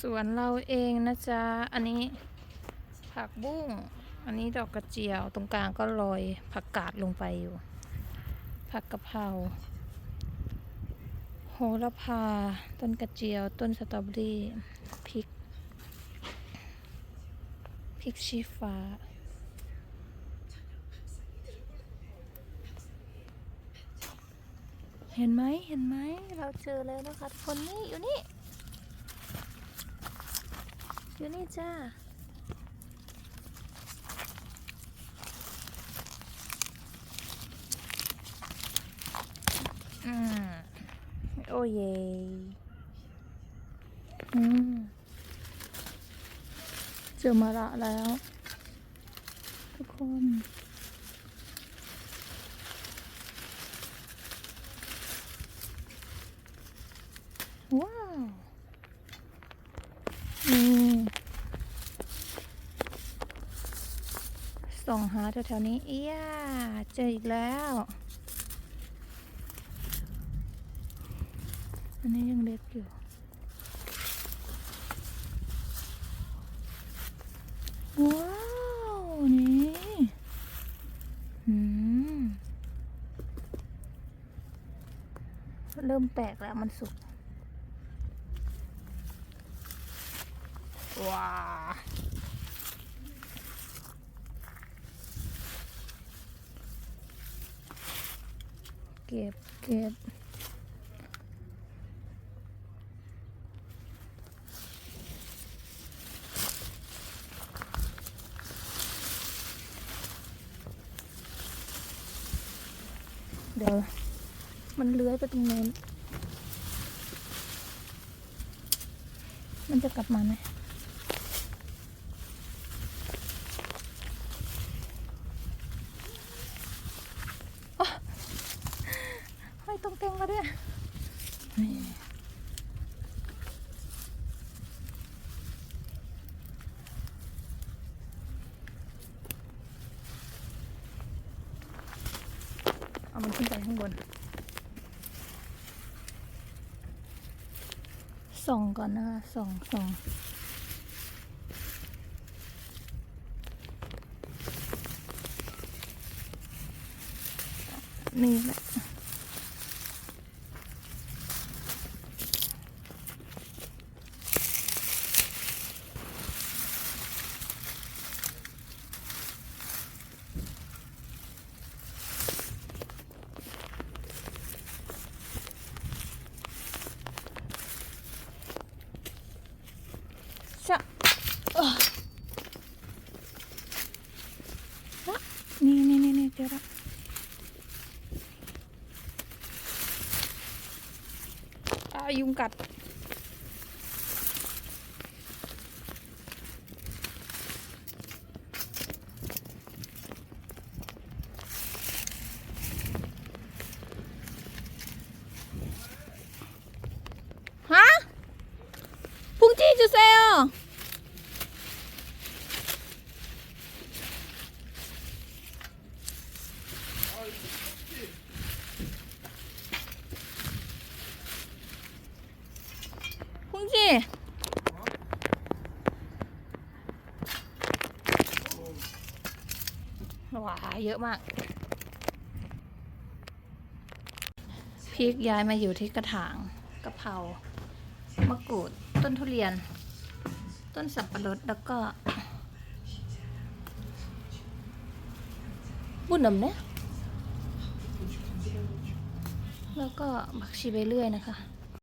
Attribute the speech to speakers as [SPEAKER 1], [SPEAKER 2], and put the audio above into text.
[SPEAKER 1] สวนเราเองนะจ๊ะ อันนี้ผักบุ้ง อันนี้ดอกกระเจียว ตรงกลางก็โรยผักกาดลงไปอยู่ ผักกะเพรา โหระพา ต้นกระเจียว ต้นสตรอเบอรี่ พริก พริกชี้ฟ้า เห็นไหม เห็นไหม เราเจอแล้วนะคะทุกคนนี่อยู่นี่ อยู่นี่จ้าอืมโอ้เยอืมเจอมาละแล้ว ทุกคนว้าวนี่ ส่องหาแถวๆนี้เอียเจออีกแล้ว อันนี้ยังเล็กอยู่ว้าว นี่อืมเริ่มแปลกแล้วมันสุกว้า เก็บเก็บเดี๋ยวมันเลื้อยไปตรงนู้น มันจะกลับมาไหม ห้อยตรงเต็งมาด้วยนี่ เอามันขึ้นไปข้างบน ส่องก่อนนะคะส่องส่องนี่แหละ จะเอ้อละนี่นี่นี่นี่เจอละอา ยุงกัด ฮะ พุ่งจี้จุเซล พุ่งจี้ ว้าเยอะมาก พริกย้ายมาอยู่ที่กระถางกะเพรามะกรูด ต้นทุเรียน ต้นสับปะรดแล้วก็ บุญนำเนี่ยแล้วก็บักชีไปเรื่อยนะคะ